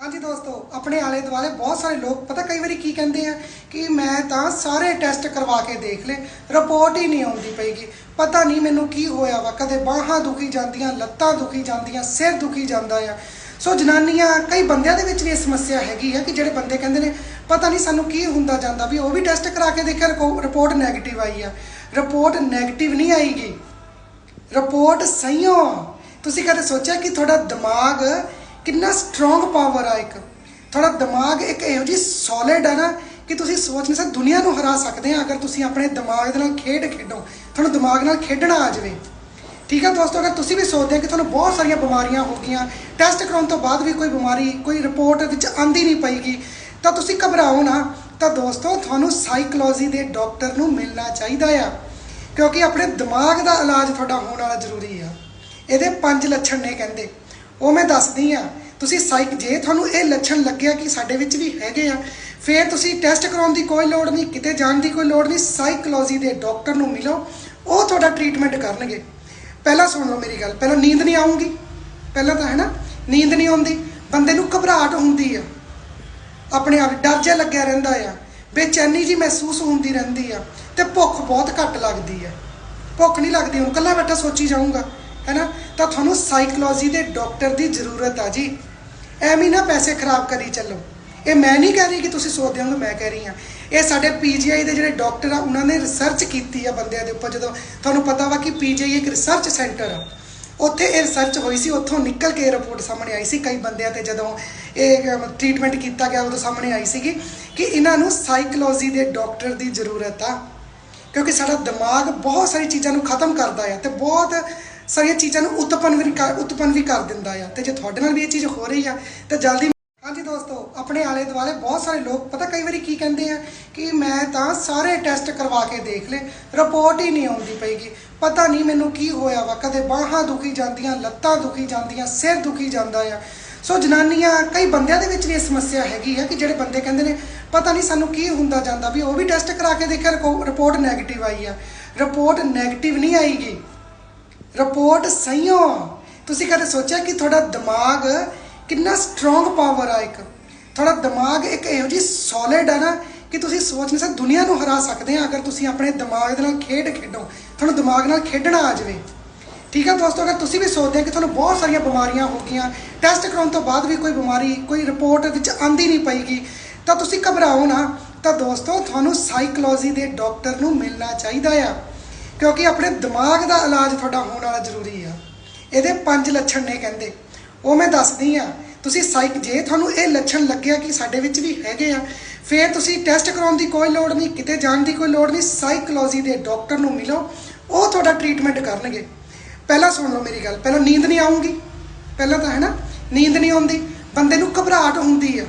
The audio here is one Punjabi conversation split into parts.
ਹਾਂਜੀ ਦੋਸਤੋ, ਆਪਣੇ ਆਲੇ ਦੁਆਲੇ ਬਹੁਤ ਸਾਰੇ ਲੋਕ ਪਤਾ ਕਈ ਵਾਰੀ ਕੀ ਕਹਿੰਦੇ ਆ ਕਿ ਮੈਂ ਤਾਂ ਸਾਰੇ ਟੈਸਟ ਕਰਵਾ ਕੇ ਦੇਖ ਲਏ, ਰਿਪੋਰਟ ਹੀ ਨਹੀਂ ਆਉਂਦੀ ਪਈਗੀ। ਪਤਾ ਨਹੀਂ ਮੈਨੂੰ ਕੀ ਹੋਇਆ ਵਾ, ਕਦੇ ਬਾਹਾਂ ਦੁਖੀ ਜਾਂਦੀਆਂ, ਲੱਤਾਂ ਦੁਖੀ ਜਾਂਦੀਆਂ, ਸਿਰ ਦੁਖੀ ਜਾਂਦਾ ਆ। ਸੋ ਜਨਾਨੀਆਂ, ਕਈ ਬੰਦਿਆਂ ਦੇ ਵਿੱਚ ਵੀ ਇਹ ਸਮੱਸਿਆ ਹੈਗੀ ਆ ਕਿ ਜਿਹੜੇ ਬੰਦੇ ਕਹਿੰਦੇ ਨੇ, ਪਤਾ ਨਹੀਂ ਸਾਨੂੰ ਕੀ ਹੁੰਦਾ ਜਾਂਦਾ ਵੀ ਉਹ ਵੀ ਟੈਸਟ ਕਰਾ ਕੇ ਦੇਖਿਆ ਰਿਪੋਰਟ 네ਗੇਟਿਵ ਆਈ ਆ। ਰਿਪੋਰਟ 네ਗੇਟਿਵ ਨਹੀਂ ਆਈਗੀ। ਰਿਪੋਰਟ ਸਹੀ ਹੋ ਤੁਸੀਂ ਕਦੇ ਸੋਚਿਆ ਕਿ ਤੁਹਾਡਾ ਦਿਮਾਗ ਕਿੰਨਾ ਸਟਰੋਂਗ ਪਾਵਰ ਆ ਇੱਕ। ਤੁਹਾਡਾ ਦਿਮਾਗ ਇੱਕ ਇਹੋ ਜਿਹੀ ਸੋਲਿਡ ਆ ਨਾ ਕਿ ਤੁਸੀਂ ਸੋਚ ਨਹੀਂ ਸਕਦੇ, ਦੁਨੀਆ ਨੂੰ ਹਰਾ ਸਕਦੇ ਆ ਅਗਰ ਤੁਸੀਂ ਆਪਣੇ ਦਿਮਾਗ ਦੇ ਨਾਲ ਖੇਡ ਖੇਡੋ। ਤੁਹਾਨੂੰ ਦਿਮਾਗ ਨਾਲ ਖੇਡਣਾ ਆ ਜਾਵੇ। ਠੀਕ ਹੈ ਦੋਸਤੋ, ਅਗਰ ਤੁਸੀਂ ਵੀ ਸੋਚਦੇ ਹੋ ਕਿ ਤੁਹਾਨੂੰ ਬਹੁਤ ਸਾਰੀਆਂ ਬਿਮਾਰੀਆਂ ਹੋ ਗਈਆਂ ਟੈਸਟ ਕਰਾਉਣ ਤੋਂ ਬਾਅਦ ਵੀ ਕੋਈ ਬਿਮਾਰੀ, ਕੋਈ ਰਿਪੋਰਟ ਵਿੱਚ ਆਂਦੀ ਨਹੀਂ ਪਈਗੀ, ਤਾਂ ਤੁਸੀਂ ਘਬਰਾਓ ਨਾ। ਤਾਂ ਦੋਸਤੋ, ਤੁਹਾਨੂੰ ਸਾਈਕੋਲੋਜੀ ਦੇ ਡਾਕਟਰ ਨੂੰ ਮਿਲਣਾ ਚਾਹੀਦਾ ਆ, ਕਿਉਂਕਿ ਆਪਣੇ ਦਿਮਾਗ ਦਾ ਇਲਾਜ ਤੁਹਾਡਾ ਹੋਣ ਵਾਲਾ ਜ਼ਰੂਰੀ ਆ। ਇਹਦੇ ਪੰਜ ਲੱਛਣ ਨੇ ਕਹਿੰਦੇ। ਉਹ ਮੈਂ ਦੱਸਦੀ ਆ। ਤੁਸੀਂ ਸਾਈਕ ਜੇ ਤੁਹਾਨੂੰ ਇਹ ਲੱਛਣ ਲੱਗਿਆ ਕਿ ਸਾਡੇ ਵਿੱਚ ਵੀ ਹੈਗੇ ਆ, ਫਿਰ ਤੁਸੀਂ ਟੈਸਟ ਕਰਾਉਣ ਦੀ ਕੋਈ ਲੋੜ ਨਹੀਂ, ਕਿਤੇ ਜਾਣ ਦੀ ਕੋਈ ਲੋੜ ਨਹੀਂ ਸਾਈਕੋਲੋਜੀ ਦੇ ਡਾਕਟਰ ਨੂੰ ਮਿਲੋ, ਉਹ ਤੁਹਾਡਾ ਟ੍ਰੀਟਮੈਂਟ ਕਰਨਗੇ। ਪਹਿਲਾਂ ਸੁਣ ਲਓ ਮੇਰੀ ਗੱਲ, ਪਹਿਲਾਂ ਨੀਂਦ ਨਹੀਂ ਆਉਂਗੀ ਪਹਿਲਾਂ ਤਾਂ ਹੈ ਨਾ ਨੀਂਦ ਨਹੀਂ ਆਉਂਦੀ, ਬੰਦੇ ਨੂੰ ਘਬਰਾਹਟ ਹੁੰਦੀ ਆ। ਆਪਣੇ ਆਪ ਡਰ ਜਿਹਾ ਲੱਗਿਆ ਰਹਿੰਦਾ ਆ। ਬੇਚੈਨੀ ਜੀ ਮਹਿਸੂਸ ਹੁੰਦੀ ਰਹਿੰਦੀ ਆ ਤੇ ਭੁੱਖ ਬਹੁਤ ਘੱਟ ਲੱਗਦੀ ਆ। ਭੁੱਖ ਨਹੀਂ ਲੱਗਦੀ, ਹੁਣ ਕੱਲਾ ਬੈਠਾ ਸੋਚੀ ਜਾਊਂਗਾ, ਹੈਨਾ? ਤਾਂ ਤੁਹਾਨੂੰ ਸਾਈਕੋਲੋਜੀ ਦੇ ਡਾਕਟਰ ਦੀ ਜ਼ਰੂਰਤ ਆ ਜੀ। ਐਵੇਂ ਹੀ ਨਾ ਪੈਸੇ ਖਰਾਬ ਕਰੀ ਚੱਲੋ। ਇਹ ਮੈਂ ਨਹੀਂ ਕਹਿ ਰਹੀ ਕਿ ਤੁਸੀਂ ਸੋਚਦੇ ਹੋ ਮੈਂ ਕਹਿ ਰਹੀ ਹਾਂ। ਇਹ ਸਾਡੇ ਪੀਜੀਆਈ ਦੇ ਜਿਹੜੇ ਡਾਕਟਰ ਆ, ਉਹਨਾਂ ਨੇ ਰਿਸਰਚ ਕੀਤੀ ਆ ਬੰਦਿਆਂ ਦੇ ਉੱਪਰ ਜਦੋਂ ਤੁਹਾਨੂੰ ਪਤਾ ਵਾ ਕਿ ਪੀਜੀਆਈ ਇੱਕ ਰਿਸਰਚ ਸੈਂਟਰ ਆ। ਉੱਥੇ ਇਹ ਰਿਸਰਚ ਹੋਈ ਸੀ, ਉੱਥੋਂ ਨਿਕਲ ਕੇ ਰਿਪੋਰਟ ਸਾਹਮਣੇ ਆਈ ਸੀ। ਕਈ ਬੰਦਿਆਂ ਤੇ ਜਦੋਂ ਇਹ ਟ੍ਰੀਟਮੈਂਟ ਕੀਤਾ ਗਿਆ, ਉਦੋਂ ਸਾਹਮਣੇ ਆਈ ਸੀਗੀ ਕਿ ਇਹਨਾਂ ਨੂੰ ਸਾਈਕੋਲੋਜੀ ਦੇ ਡਾਕਟਰ ਦੀ ਜ਼ਰੂਰਤ ਆ। ਕਿਉਂਕਿ ਸਾਡਾ ਦਿਮਾਗ ਬਹੁਤ ਸਾਰੀ ਚੀਜ਼ਾਂ ਨੂੰ ਖਤਮ ਕਰਦਾ ਆ ਤੇ ਬਹੁਤ ਸਾਰੀਆਂ ਚੀਜ਼ਾਂ ਨੂੰ ਉਤਪਨ ਵੀ ਕਰ ਉਤਪਨ ਵੀ ਕਰ ਦਿੰਦਾ ਆ। ਤੇ ਜੇ ਤੁਹਾਡੇ ਨਾਲ ਵੀ ਇਹ ਚੀਜ਼ ਹੋ ਰਹੀ ਆ, ਤਾਂ ਜਲਦੀ ਹਾਂਜੀ ਦੋਸਤੋ, ਆਪਣੇ ਆਲੇ ਦੁਆਲੇ ਬਹੁਤ ਸਾਰੇ ਲੋਕ ਪਤਾ ਕਈ ਵਾਰੀ ਕੀ ਕਹਿੰਦੇ ਆ ਕਿ ਮੈਂ ਤਾਂ ਸਾਰੇ ਟੈਸਟ ਕਰਵਾ ਕੇ ਦੇਖ ਲਏ, ਰਿਪੋਰਟ ਹੀ ਨਹੀਂ ਆਉਂਦੀ ਪਈਗੀ। ਪਤਾ ਨਹੀਂ ਮੈਨੂੰ ਕੀ ਹੋਇਆ ਵਾ, ਕਦੇ ਬਾਹਾਂ ਦੁਖੀ ਜਾਂਦੀਆਂ, ਲੱਤਾਂ ਦੁਖੀ ਜਾਂਦੀਆਂ, ਸਿਰ ਦੁਖੀ ਜਾਂਦਾ ਆ। ਸੋ ਜਨਾਨੀਆਂ, ਕਈ ਬੰਦਿਆਂ ਦੇ ਵਿੱਚ ਵੀ ਇਹ ਸਮੱਸਿਆ ਹੈਗੀ ਆ ਕਿ ਜਿਹੜੇ ਬੰਦੇ ਕਹਿੰਦੇ ਨੇ, ਪਤਾ ਨਹੀਂ ਸਾਨੂੰ ਕੀ ਹੁੰਦਾ ਜਾਂਦਾ ਵੀ ਉਹ ਵੀ ਟੈਸਟ ਕਰਾ ਕੇ ਦੇਖਿਆ ਰਿਪੋਰਟ ਨੈਗੇਟਿਵ ਆਈ ਆ। ਰਿਪੋਰਟ ਨੈਗੇਟਿਵ ਨਹੀਂ ਆਈਗੀ। ਰਿਪੋਰਟ ਸਹੀ ਹੋ ਤੁਸੀਂ ਕਦੇ ਸੋਚਿਆ ਕਿ ਤੁਹਾਡਾ ਦਿਮਾਗ ਕਿੰਨਾ ਸਟਰੋਂਗ ਪਾਵਰ ਆ ਇੱਕ? ਤੁਹਾਡਾ ਦਿਮਾਗ ਇੱਕ ਇਹੋ ਜਿਹੀ ਸੋਲਿਡ ਆ ਨਾ ਕਿ ਤੁਸੀਂ ਸੋਚ ਨਹੀਂ ਸਕਦੇ, ਦੁਨੀਆ ਨੂੰ ਹਰਾ ਸਕਦੇ ਆ ਅਗਰ ਤੁਸੀਂ ਆਪਣੇ ਦਿਮਾਗ ਦੇ ਨਾਲ ਖੇਡ ਖੇਡੋ। ਤੁਹਾਨੂੰ ਦਿਮਾਗ ਨਾਲ ਖੇਡਣਾ ਆ ਜਾਵੇ। ਠੀਕ ਹੈ ਦੋਸਤੋ, ਅਗਰ ਤੁਸੀਂ ਵੀ ਸੋਚਦੇ ਹੋ ਕਿ ਤੁਹਾਨੂੰ ਬਹੁਤ ਸਾਰੀਆਂ ਬਿਮਾਰੀਆਂ ਹੋ ਗਈਆਂ ਟੈਸਟ ਕਰਾਉਣ ਤੋਂ ਬਾਅਦ ਵੀ ਕੋਈ ਬਿਮਾਰੀ, ਕੋਈ ਰਿਪੋਰਟ ਵਿੱਚ ਆਂਦੀ ਨਹੀਂ ਪਈਗੀ, ਤਾਂ ਤੁਸੀਂ ਘਬਰਾਓ ਨਾ। ਤਾਂ ਦੋਸਤੋ, ਤੁਹਾਨੂੰ ਸਾਈਕੋਲੋਜੀ ਦੇ ਡਾਕਟਰ ਨੂੰ ਮਿਲਣਾ ਚਾਹੀਦਾ ਆ। ਕਿਉਂਕਿ ਆਪਣੇ ਦਿਮਾਗ ਦਾ ਇਲਾਜ ਤੁਹਾਡਾ ਹੋਣ ਵਾਲਾ ਜ਼ਰੂਰੀ ਆ। ਇਹਦੇ ਪੰਜ ਲੱਛਣ ਨੇ ਕਹਿੰਦੇ। ਉਹ ਮੈਂ ਦੱਸਦੀ ਆ, ਤੁਸੀਂ ਸਾਈਕ ਜੇ ਤੁਹਾਨੂੰ ਇਹ ਲੱਛਣ ਲੱਗਿਆ ਕਿ ਸਾਡੇ ਵਿੱਚ ਵੀ ਹੈਗੇ ਆ, ਫਿਰ ਤੁਸੀਂ ਟੈਸਟ ਕਰਾਉਣ ਦੀ ਕੋਈ ਲੋੜ ਨਹੀਂ, ਕਿਤੇ ਜਾਣ ਦੀ ਕੋਈ ਲੋੜ ਨਹੀਂ ਸਾਈਕੋਲੋਜੀ ਦੇ ਡਾਕਟਰ ਨੂੰ ਮਿਲੋ, ਉਹ ਤੁਹਾਡਾ ਟ੍ਰੀਟਮੈਂਟ ਕਰਨਗੇ। ਪਹਿਲਾਂ ਸੁਣ ਲਓ ਮੇਰੀ ਗੱਲ, ਪਹਿਲਾਂ ਨੀਂਦ ਨਹੀਂ ਆਉਂਗੀ ਪਹਿਲਾਂ ਤਾਂ ਹੈ ਨਾ, ਨੀਂਦ ਨਹੀਂ ਆਉਂਦੀ, ਬੰਦੇ ਨੂੰ ਘਬਰਾਹਟ ਹੁੰਦੀ ਆ।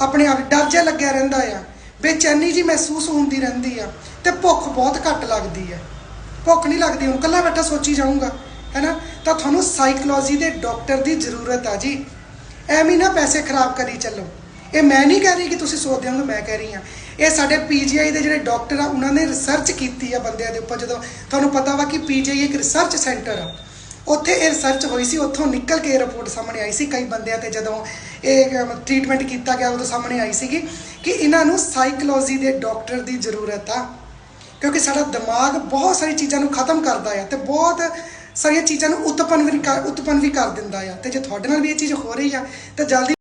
ਆਪਣੇ ਆਪ ਡਰ ਜਿਹਾ ਲੱਗਿਆ ਰਹਿੰਦਾ ਆ, ਬੇਚੈਨੀ ਜੀ ਮਹਿਸੂਸ ਹੁੰਦੀ ਰਹਿੰਦੀ ਆ। ਤੇ ਭੁੱਖ ਬਹੁਤ ਘੱਟ ਲੱਗਦੀ ਹੈ। ਭੁੱਖ ਨਹੀਂ ਲੱਗਦੀ, ਹੁਣ ਕੱਲਾ ਬੈਠਾ ਸੋਚੀ ਜਾਊਂਗਾ, ਹੈਨਾ? ਤਾਂ ਤੁਹਾਨੂੰ ਸਾਈਕੋਲੋਜੀ ਦੇ ਡਾਕਟਰ ਦੀ ਜ਼ਰੂਰਤ ਆ ਜੀ। ਐਵੇਂ ਹੀ ਨਾ ਪੈਸੇ ਖਰਾਬ ਕਰੀ ਚੱਲੋ। ਇਹ ਮੈਂ ਨਹੀਂ ਕਹਿ ਰਹੀ ਕਿ ਤੁਸੀਂ ਸੋਚਦੇ ਹੋ, ਮੈਂ ਕਹਿ ਰਹੀ ਹਾਂ। ਇਹ ਸਾਡੇ ਪੀਜੀਆਈ ਦੇ ਜਿਹੜੇ ਡਾਕਟਰ ਆ, ਉਹਨਾਂ ਨੇ ਰਿਸਰਚ ਕੀਤੀ ਆ ਬੰਦਿਆਂ ਦੇ ਉੱਪਰ, ਜਦੋਂ ਤੁਹਾਨੂੰ ਪਤਾ ਵਾ ਕਿ ਪੀਜੀਆਈ ਇੱਕ ਰਿਸਰਚ ਸੈਂਟਰ ਆ। ਉੱਥੇ ਇਹ ਰਿਸਰਚ ਹੋਈ ਸੀ, ਉੱਥੋਂ ਨਿਕਲ ਕੇ ਰਿਪੋਰਟ ਸਾਹਮਣੇ ਆਈ ਸੀ ਕਈ ਬੰਦਿਆਂ ਤੇ, ਜਦੋਂ ਇਹ ਟ੍ਰੀਟਮੈਂਟ ਕੀਤਾ ਗਿਆ, ਉਦੋਂ ਸਾਹਮਣੇ ਆਈ ਸੀਗੀ ਕਿ ਇਹਨਾਂ ਨੂੰ ਸਾਈਕੋਲੋਜੀ ਦੇ ਡਾਕਟਰ ਦੀ ਜ਼ਰੂਰਤ ਆ। ਕਿਉਂਕਿ ਸਾਡਾ ਦਿਮਾਗ ਬਹੁਤ ਸਾਰੀ ਚੀਜ਼ਾਂ ਨੂੰ ਖਤਮ ਕਰਦਾ ਆ ਤੇ ਬਹੁਤ ਸਾਰੀਆਂ ਚੀਜ਼ਾਂ ਨੂੰ ਉਤਪਨ ਵੀ ਕਰ ਉਤਪੰਨ ਵੀ ਕਰ ਦਿੰਦਾ ਆ ਤੇ ਜੇ ਤੁਹਾਡੇ ਨਾਲ ਵੀ ਇਹ ਚੀਜ਼ ਹੋ ਰਹੀ ਆ, ਤਾਂ ਜਲਦੀ